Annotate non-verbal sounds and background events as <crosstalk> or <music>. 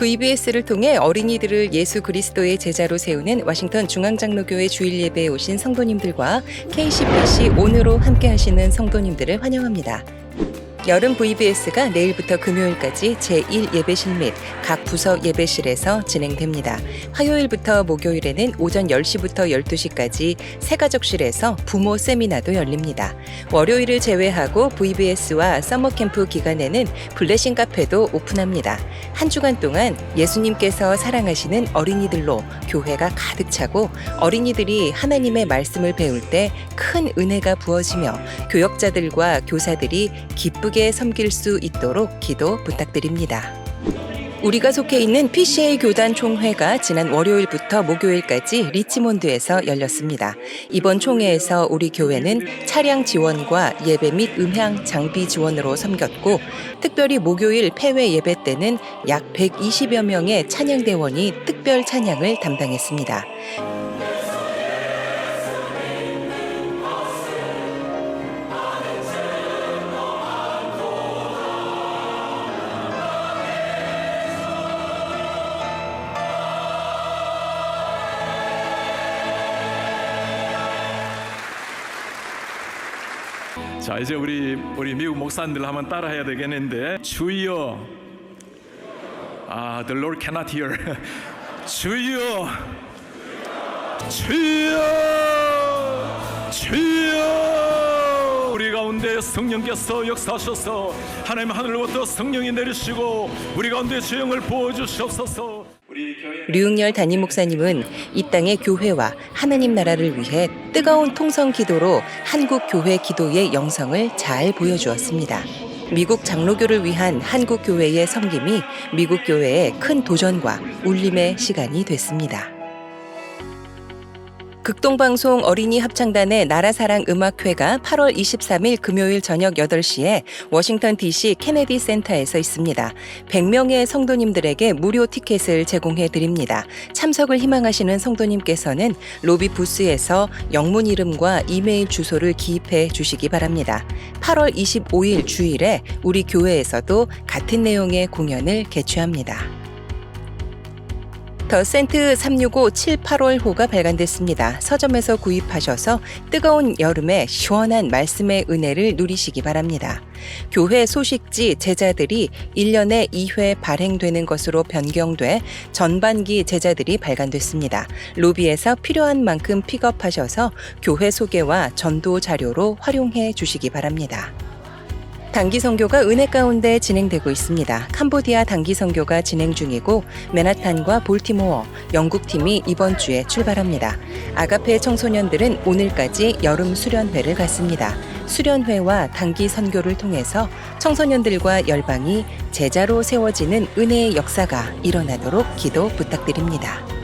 VBS를 통해 어린이들을 예수 그리스도의 제자로 세우는 워싱턴 중앙장로교회 주일 예배에 오신 성도님들과 KCPC 오늘로 함께 하시는 성도님들을 환영합니다. 여름 VBS가 내일부터 금요일까지 제1 예배실 및 각 부서 예배실에서 진행됩니다. 화요일부터 목요일에는 오전 10시부터 12시까지 새가족실에서 부모 세미나도 열립니다. 월요일을 제외하고 VBS와 서머캠프 기간에는 블레싱 카페도 오픈합니다. 한 주간 동안 예수님께서 사랑하시는 어린이들로 교회가 가득 차고 어린이들이 하나님의 말씀을 배울 때 큰 은혜가 부어지며 교역자들과 교사들이 기쁘게 섬길 수 있도록 기도 부탁드립니다. 우리가 속해 있는 PCA 교단 총회가 지난 월요일부터 목요일까지 리치몬드에서 열렸습니다. 이번 총회에서 우리 교회는 차량 지원과 예배 및 음향 장비 지원으로 섬겼고 특별히 목요일 폐회 예배 때는 약 120여 명의 찬양대원이 특별 찬양을 담당했습니다. 자 이제 우리 우리 미국 목사님들 한번 따라해야 되겠는데 주여. 아 the Lord cannot hear. <laughs> 주여. 주여. 주여. 우리 가운데 성령께서 역사하셔서 하나님 하늘로부터 성령이 내리시고 우리 가운데 우리 교회 류응열 담임 목사님은 이 땅의 교회와 하나님 나라를 위해 뜨거운 통성 기도로 한국 교회 기도의 영성을 잘 보여주었습니다. 미국 장로교를 위한 한국 교회의 섬김이 미국 교회의 큰 도전과 울림의 시간이 됐습니다. 극동방송 어린이 합창단의 나라사랑 음악회가 8월 23일 금요일 저녁 8시에 워싱턴 DC 케네디 센터에서 있습니다. 100명의 성도님들에게 무료 티켓을 제공해 드립니다. 참석을 희망하시는 성도님께서는 로비 부스에서 영문 이름과 이메일 주소를 기입해 주시기 바랍니다. 8월 25일 주일에 우리 교회에서도 같은 내용의 공연을 개최합니다. 더 센트 365-78월호가 발간됐습니다. 서점에서 구입하셔서 뜨거운 여름에 시원한 말씀의 은혜를 누리시기 바랍니다. 교회 소식지 제자들이 1년에 2회 발행되는 것으로 변경돼 전반기 제자들이 발간됐습니다. 로비에서 필요한 만큼 픽업하셔서 교회 소개와 전도 자료로 활용해 주시기 바랍니다. 단기 선교가 은혜 가운데 진행되고 있습니다. 캄보디아 단기 선교가 진행 중이고 맨하탄과 볼티모어 영국 팀이 이번 주에 출발합니다. 아가페 청소년들은 오늘까지 여름 수련회를 갔습니다. 수련회와 단기 선교를 통해서 청소년들과 열방이 제자로 세워지는 은혜의 역사가 일어나도록 기도 부탁드립니다.